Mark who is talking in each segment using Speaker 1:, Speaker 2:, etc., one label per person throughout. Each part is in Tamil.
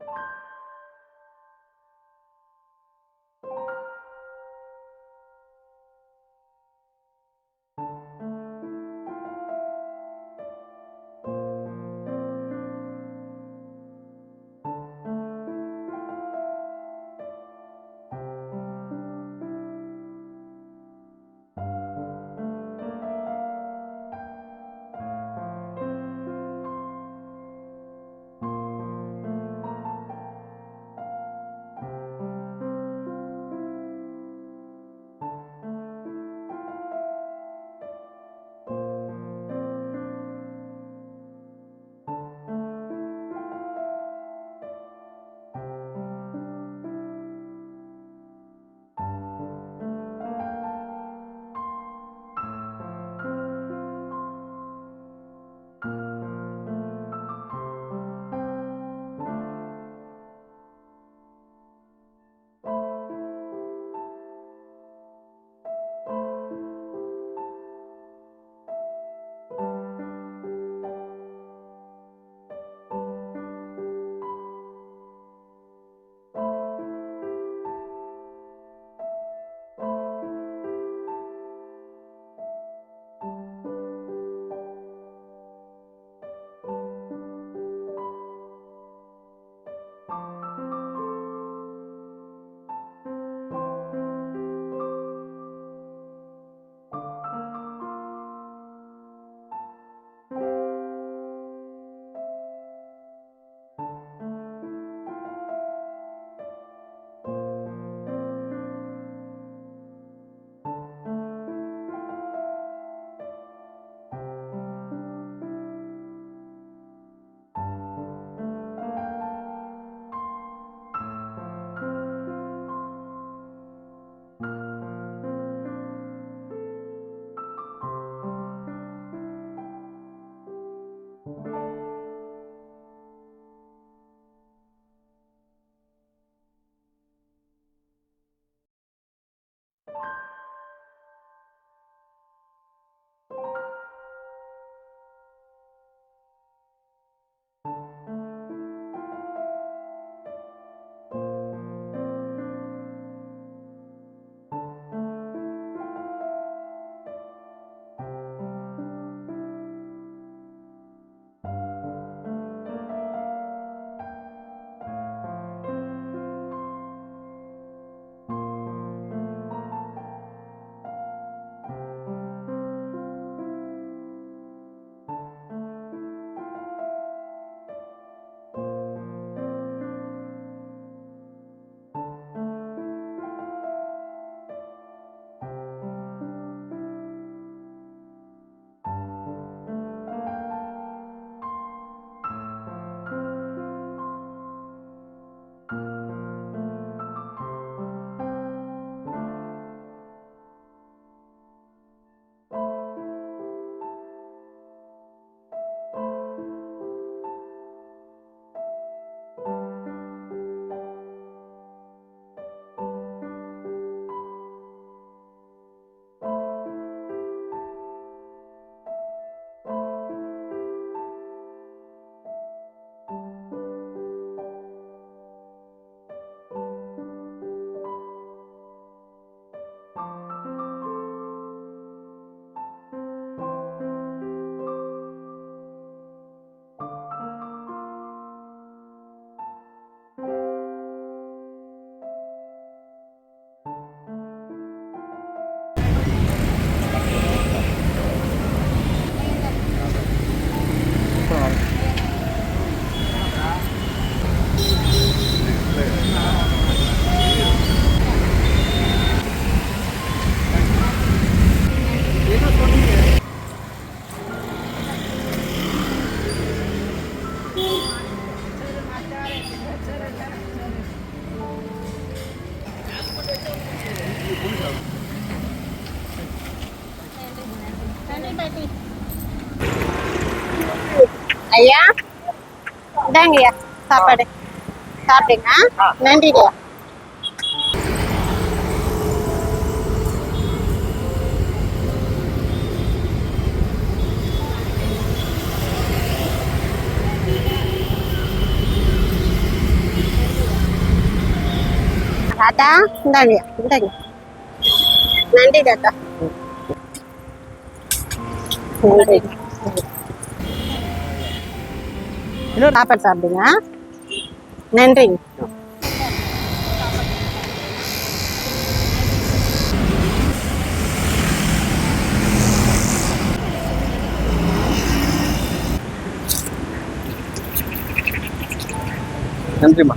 Speaker 1: you Thank you. ya, dan ya? Siapa deh. Siapa deh ha? nanti
Speaker 2: dia
Speaker 1: ada dan ya?
Speaker 2: Dan nanti datang nanti. இன்னொரு சாப்பாடு சாப்பிடுங்க. நன்றிங்க
Speaker 1: நன்றிம்மா.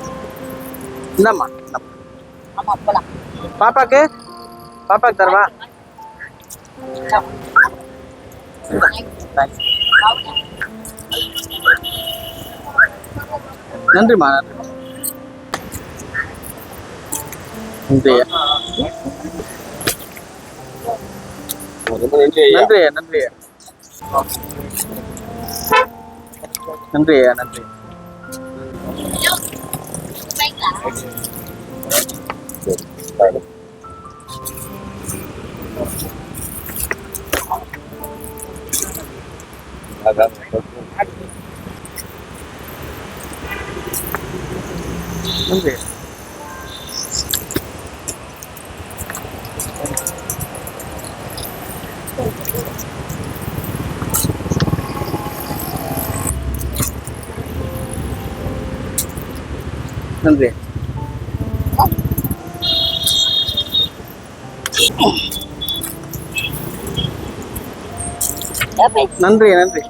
Speaker 1: இந்தாம்மா.
Speaker 2: பாப்பாக்கு? பாப்பாக்கு தரவா? நன்றிம்மா நன்றியா. நன்றியா நன்றியா. நன்றியா நன்றி Đúng rồi. Hương Việt நன்றி நன்றி.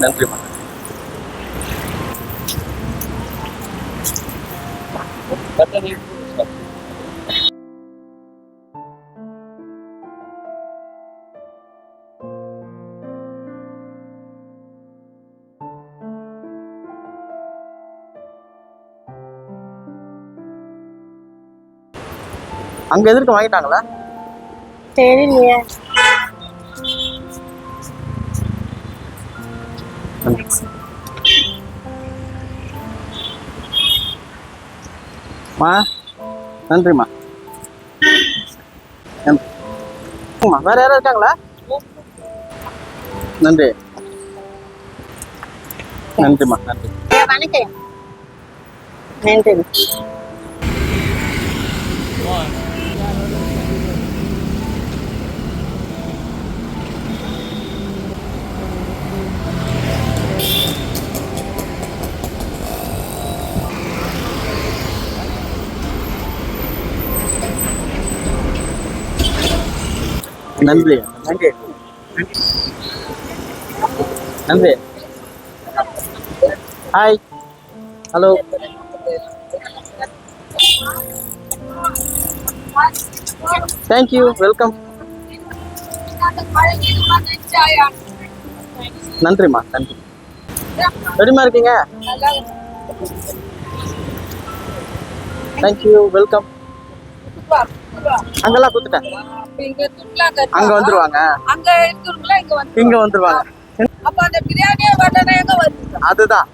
Speaker 2: நன்றி. அங்க எதிர்க்க வாங்கிட்டாங்களா?
Speaker 1: தெரியலையே.
Speaker 2: மா நன்றிம்மா. நன்றி. அம்மா, வேற யாரும் இருக்காங்களா? நன்றி. நன்றிம்மா. நன்றி
Speaker 1: வணக்கம். நன்றி.
Speaker 2: நன்றி. நன்றி. நன்றி. ஹாய் ஹலோ தேங்க்யூ வெல்கம் நன்றிம்மா நன்றி. எப்படிம்மா இருக்கீங்க? தேங்க்யூ வெல்கம் அங்கெல்லாம்
Speaker 3: துட்லாங்க
Speaker 2: அங்க வந்துருவாங்க.
Speaker 3: அங்க இருக்கிறவங்களா இங்க வந்து
Speaker 2: இங்க வந்துருவாங்க.
Speaker 3: அப்ப அந்த பிரியாணியே வரலன்னா எங்க வருவீங்க?
Speaker 2: அதுதான்.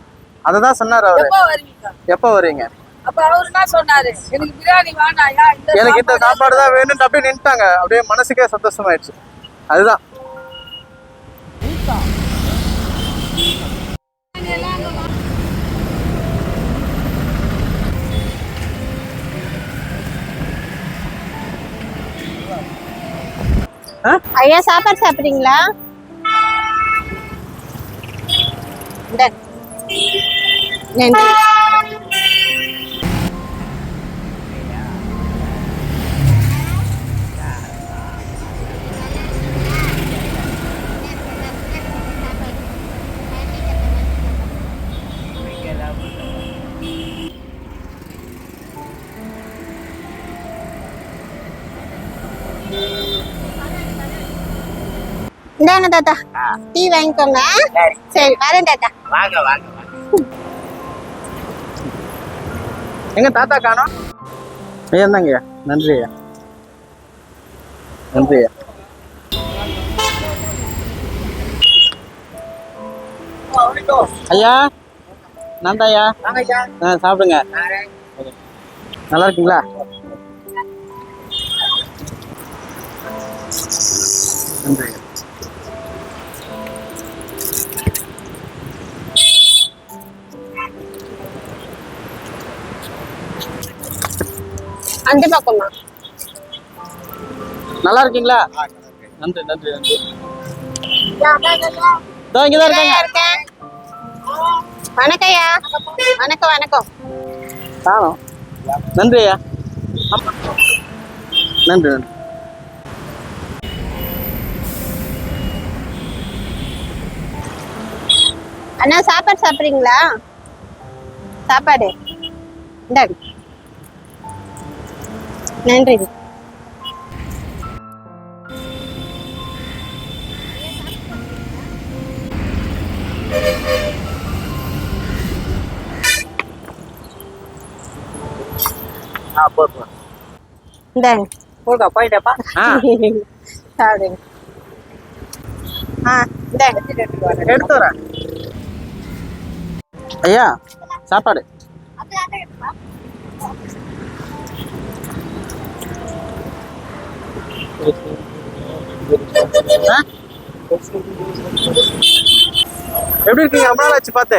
Speaker 2: அததான் சொன்னாரு அவரு.
Speaker 3: எப்போ வருவீங்க?
Speaker 2: எப்ப வருவீங்க
Speaker 3: அப்ப அவரு என்ன சொன்னாரு எனக்கு பிரியாணி வேணாயா?
Speaker 2: எனக்கு இந்த சாப்பாடு தான் வேணும்னு அப்படியே நின்ட்டாங்க. அப்படியே மனசுக்கே சந்தோஷமாயிடுச்சு. அதுதான்.
Speaker 1: ஐயா சாப்பாடு சாப்பிட்றீங்களா? நன்றி. இந்தாங்க தாத்தா. டீ வாங்கிக்கோங்க சரி. வரேன் தாத்தா.
Speaker 4: வாங்க வாங்க
Speaker 2: எங்க தாத்தா காணோம்? ஐயா நன்றி ஐயா. நன்றி ஐயா. ஐயா நான் ஐயா. ஆ சாப்பிடுங்க. நல்லா இருக்கீங்களா? நன்றி
Speaker 1: அந்த பக்கமா
Speaker 2: நல்லா இருக்கீங்களா நன்றி நன்றி நன்றி. இங்கே தான் இருக்காங்க.
Speaker 1: இருக்கேன். வணக்கம் ஐயா. வணக்கம் வணக்கம்.
Speaker 2: காணோம் நன்றி ஐயா. நன்றி நன்றி.
Speaker 1: அண்ணா சாப்பாடு சாப்பிட்றீங்களா? சாப்பாடு. இந்தாங்க. நன்றி. இந்தாங்க
Speaker 4: போட்டா போயிட்டப்பா.
Speaker 1: சாப்பிடுங்க ஆ இந்தாங்க
Speaker 2: எடுத்து வரேன். ஐயா சாப்பாடு. எப்படி இருக்கீங்க ரொம்ப நாள் ஆச்சு பார்த்து.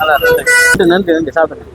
Speaker 2: நல்லா. நன்றி நன்றி சாப்பிடுங்க